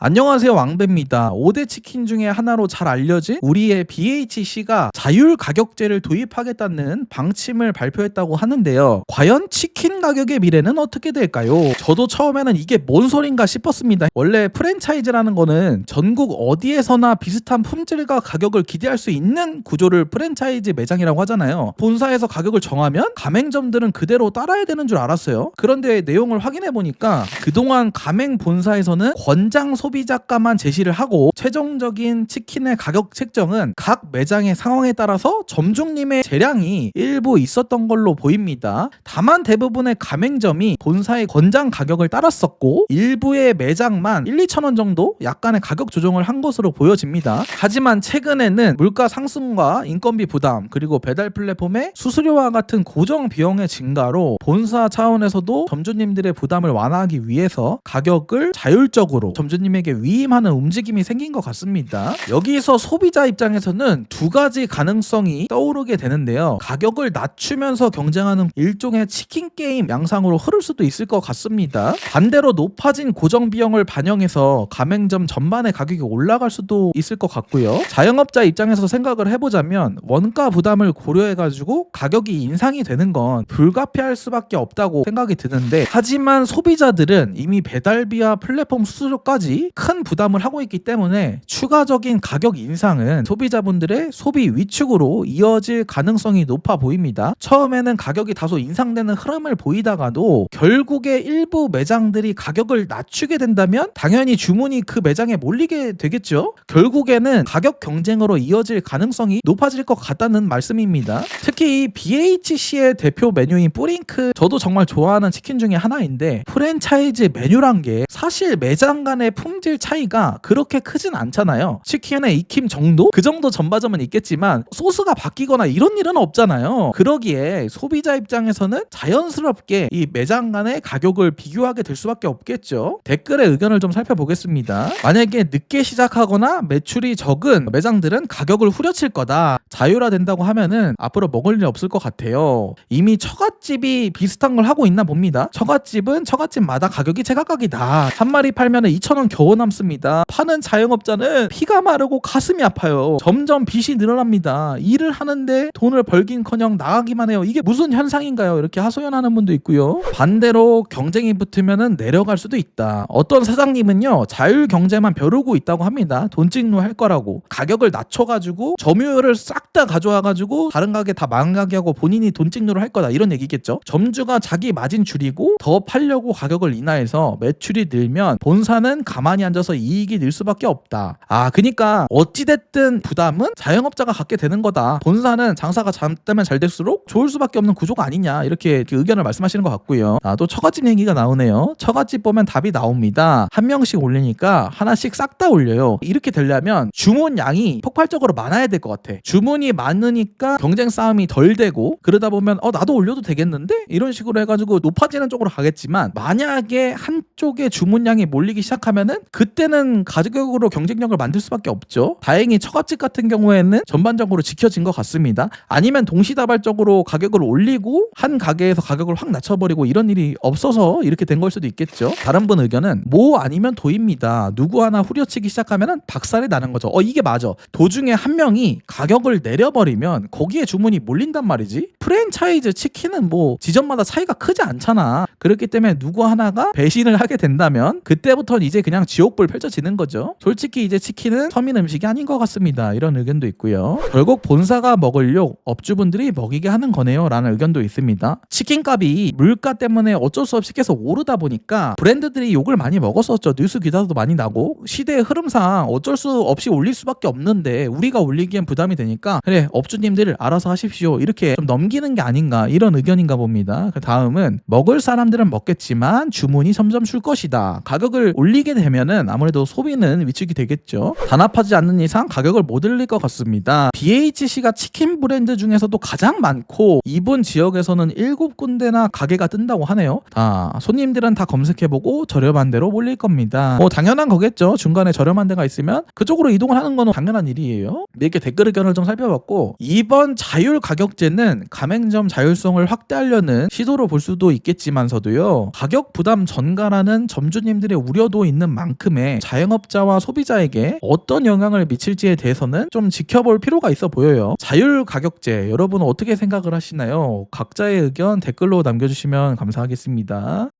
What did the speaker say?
안녕하세요 왕배입니다. 5대 치킨 중에 하나로 잘 알려진 우리의 BHC가 자율 가격제를 도입하겠다는 방침을 발표했다고 하는데요. 과연 치킨 가격의 미래는 어떻게 될까요? 저도 처음에는 이게 뭔 소린가 싶었습니다. 원래 프랜차이즈라는 거는 전국 어디에서나 비슷한 품질과 가격을 기대할 수 있는 구조를 프랜차이즈 매장이라고 하잖아요. 본사에서 가격을 정하면 가맹점들은 그대로 따라야 되는 줄 알았어요. 그런데 내용을 확인해 보니까 그동안 가맹 본사에서는 권장 소 비자가만 제시를 하고 최종적인 치킨의 가격 책정은 각 매장의 상황에 따라서 점주님의 재량이 일부 있었던 걸로 보입니다. 다만 대부분의 가맹점이 본사의 권장 가격을 따랐었고 일부의 매장만 1, 2천 원 정도 약간의 가격 조정을 한 것으로 보여집니다. 하지만 최근에는 물가 상승과 인건비 부담 그리고 배달 플랫폼의 수수료와 같은 고정 비용의 증가로 본사 차원에서도 점주님들의 부담을 완화하기 위해서 가격을 자율적으로 점주님 에게 위임하는 움직임이 생긴 것 같습니다. 여기서 소비자 입장에서는 두 가지 가능성이 떠오르게 되는데요. 가격을 낮추면서 경쟁하는 일종의 치킨 게임 양상으로 흐를 수도 있을 것 같습니다. 반대로 높아진 고정 비용을 반영해서 가맹점 전반의 가격이 올라갈 수도 있을 것 같고요. 자영업자 입장에서 생각을 해보자면 원가 부담을 고려해가지고 가격이 인상이 되는 건 불가피할 수밖에 없다고 생각이 드는데 하지만 소비자들은 이미 배달비와 플랫폼 수수료까지 큰 부담을 하고 있기 때문에 추가적인 가격 인상은 소비자분들의 소비 위축으로 이어질 가능성이 높아 보입니다. 처음에는 가격이 다소 인상되는 흐름을 보이다가도 결국에 일부 매장들이 가격을 낮추게 된다면 당연히 주문이 그 매장에 몰리게 되겠죠. 결국에는 가격 경쟁으로 이어질 가능성이 높아질 것 같다는 말씀입니다. 특히 이 BHC의 대표 메뉴인 뿌링크 저도 정말 좋아하는 치킨 중에 하나인데 프랜차이즈 메뉴란 게 사실 매장 간의 품질 차이가 그렇게 크진 않잖아요. 치킨의 익힘 정도? 그 정도 전바점은 있겠지만 소스가 바뀌거나 이런 일은 없잖아요. 그러기에 소비자 입장에서는 자연스럽게 이 매장 간의 가격을 비교하게 될 수밖에 없겠죠. 댓글의 의견을 좀 살펴보겠습니다. 만약에 늦게 시작하거나 매출이 적은 매장들은 가격을 후려칠 거다. 자율화된다고 하면은 앞으로 먹을 일 없을 것 같아요. 이미 처갓집이 비슷한 걸 하고 있나 봅니다. 처갓집은 처갓집마다 가격이 제각각이다. 한 마리 팔면은 2,000원 겨우 남습니다. 파는 자영업자는 피가 마르고 가슴이 아파요. 점점 빚이 늘어납니다. 일을 하는데 돈을 벌긴커녕 나가기만 해요. 이게 무슨 현상인가요? 이렇게 하소연하는 분도 있고요. 반대로 경쟁이 붙으면은 내려갈 수도 있다. 어떤 사장님은요 자율 경제만 벼르고 있다고 합니다. 돈 찍노 할 거라고 가격을 낮춰가지고 점유율을 싹 다 가져와가지고 다른 가게 다 망하게 하고 본인이 돈 찍노를 할 거다 이런 얘기겠죠. 점주가 자기 마진 줄이고 더 팔려고 가격을 인하해서 매출이 늘면 본사는 가만히 앉아서 이익이 늘 수밖에 없다. 아, 그니까 어찌됐든 부담은 자영업자가 갖게 되는 거다. 본사는 장사가 잘 되면 잘 될수록 좋을 수밖에 없는 구조가 아니냐. 이렇게 이렇게 의견을 말씀하시는 것 같고요. 아, 또 처갓집 얘기가 나오네요. 처갓집 보면 답이 나옵니다. 한 명씩 올리니까 하나씩 싹 다 올려요. 이렇게 되려면 주문 양이 폭발적으로 많아야 될 것 같아. 주문이 많으니까 경쟁 싸움이 덜 되고 그러다 보면 어 나도 올려도 되겠는데 이런 식으로 해가지고 높아지는 쪽으로 가겠지만 만약에 한쪽에 주문량이 몰리기 시작하면은 그때는 가격으로 경쟁력을 만들 수밖에 없죠. 다행히 처갓집 같은 경우에는 전반적으로 지켜진 것 같습니다. 아니면 동시다발적으로 가격을 올리고 한 가게에서 가격을 확 낮춰버리고 이런 일이 없어서 이렇게 된 걸 수도 있겠죠. 다른 분 의견은 뭐 아니면 도입니다. 누구 하나 후려치기 시작하면은 박살이 나는 거죠. 어 이게 맞아. 도중에 한 명이 가격을 내려버리면 거기에 주문이 몰린단 말이지. 프랜차이즈 치킨은 뭐 지점마다 차이가 크지 않잖아. 그렇기 때문에 누구 하나가 배신을 하게 된다면 그때부터는 이제 그냥 지옥불 펼쳐지는 거죠. 솔직히 이제 치킨은 서민 음식이 아닌 것 같습니다. 이런 의견도 있고요. 결국 본사가 먹을 욕 업주분들이 먹이게 하는 거네요. 라는 의견도 있습니다. 치킨값이 물가 때문에 어쩔 수 없이 계속 오르다 보니까 브랜드들이 욕을 많이 먹었었죠. 뉴스 기사도 많이 나고 시대의 흐름상 어쩔 수 없이 올릴 수밖에 없는데 우리가 올리기엔 부담이 되니까 그래 업주님들 알아서 하십시오. 이렇게 좀 넘기는 게 아닌가 이런 의견인가 봅니다. 그 다음은 먹을 사람들은 먹겠지만 주문이 점점 줄 것이다. 가격을 올리게 되면 은 아무래도 소비는 위축이 되겠죠. 단합하지 않는 이상 가격을 못 올릴 것 같습니다. BHC가 치킨 브랜드 중에서도 가장 많고 이분 지역에서는 일곱 군데나 가게가 뜬다고 하네요. 다 손님들은 다 검색해보고 저렴한 데로 몰릴 겁니다. 뭐 당연한 거겠죠. 중간에 저렴한 데가 있으면 그쪽으로 이동을 하는 건 당연한 일이에요. 이렇게 댓글 의견을 좀 살펴봤고 이번 자율 가격제는 가맹점 자율성을 확대하려는 시도로 볼 수도 있겠지만서도요. 가격 부담 전가라는 점주님들의 우려도 있는 만큼 의 자영업자와 소비자에게 어떤 영향을 미칠지에 대해서는 좀 지켜볼 필요가 있어 보여요. 자율 가격제 여러분 어떻게 생각을 하시나요? 각자의 의견 댓글로 남겨주시면 감사하겠습니다.